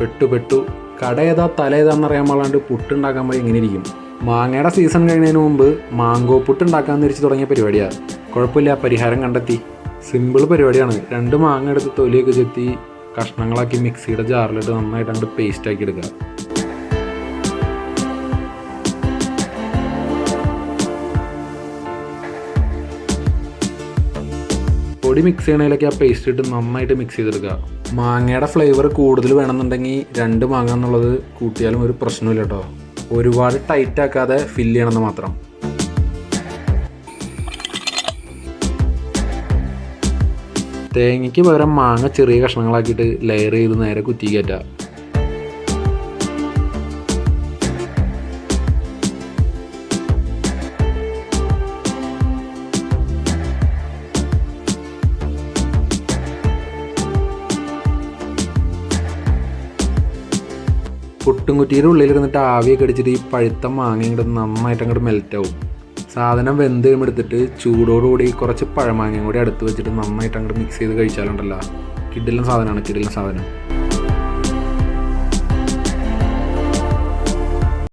പെട്ടു പെട്ടു. കട ഏതാ തല ഏതാണെന്നറിയാൻ പാടാണ്ട് പുട്ടുണ്ടാക്കാൻ പോയി ഇങ്ങനെ ഇരിക്കും. മാങ്ങയുടെ സീസൺ കഴിഞ്ഞതിന് മുമ്പ് മാങ്കോ പുട്ട് ഉണ്ടാക്കാൻ തിരിച്ച് തുടങ്ങിയ പരിപാടിയാണ് കുഴപ്പമില്ല പരിഹാരം കണ്ടെത്തി. സിമ്പിൾ പരിപാടിയാണ്. രണ്ട് മാങ്ങ എടുത്ത് തൊലിയൊക്കെ ചെത്തി കഷ്ണങ്ങളാക്കി മിക്സിയുടെ ജാറിലിട്ട് നന്നായിട്ട് അങ്ങോട്ട് പേസ്റ്റാക്കി എടുക്കുക. പൊടി മിക്സ് ചെയ്യണതിലൊക്കെ ആ പേസ്റ്റ് ഇട്ട് നന്നായിട്ട് മിക്സ് ചെയ്തെടുക്കുക. മാങ്ങയുടെ ഫ്ലേവർ കൂടുതൽ വേണമെന്നുണ്ടെങ്കിൽ രണ്ട് മാങ്ങ എന്നുള്ളത് കൂട്ടിയാലും ഒരു പ്രശ്നമില്ല കേട്ടോ. ഒരുപാട് ടൈറ്റ് ആക്കാതെ ഫില്ല് ചെയ്യണമെന്ന് മാത്രം. തേങ്ങയ്ക്ക് പകരം മാങ്ങ ചെറിയ കഷ്ണങ്ങളാക്കിയിട്ട് ലെയർ ചെയ്ത് നേരെ കുത്തി കയറ്റുക പുട്ടും കുറ്റിയുടെ ഉള്ളിലിരുന്നിട്ട് ആവിയൊക്കെ അടിച്ചിട്ട് ഈ പഴുത്ത മാങ്ങ ഇങ്ങോട്ട് നന്നായിട്ട് അങ്ങോട്ട് മെൽറ്റാവും സാധനം വെന്ത് കഴിയുമ്പോൾ എടുത്തിട്ട് ചൂടോടുകൂടി കുറച്ച് പഴമാങ്ങയും കൂടി അടുത്ത് വെച്ചിട്ട് നന്നായിട്ട് അങ്ങോട്ട് മിക്സ് ചെയ്ത് കഴിച്ചാലുണ്ടല്ലോ. കിഡിലും സാധനമാണ് കിഡിലും സാധനം.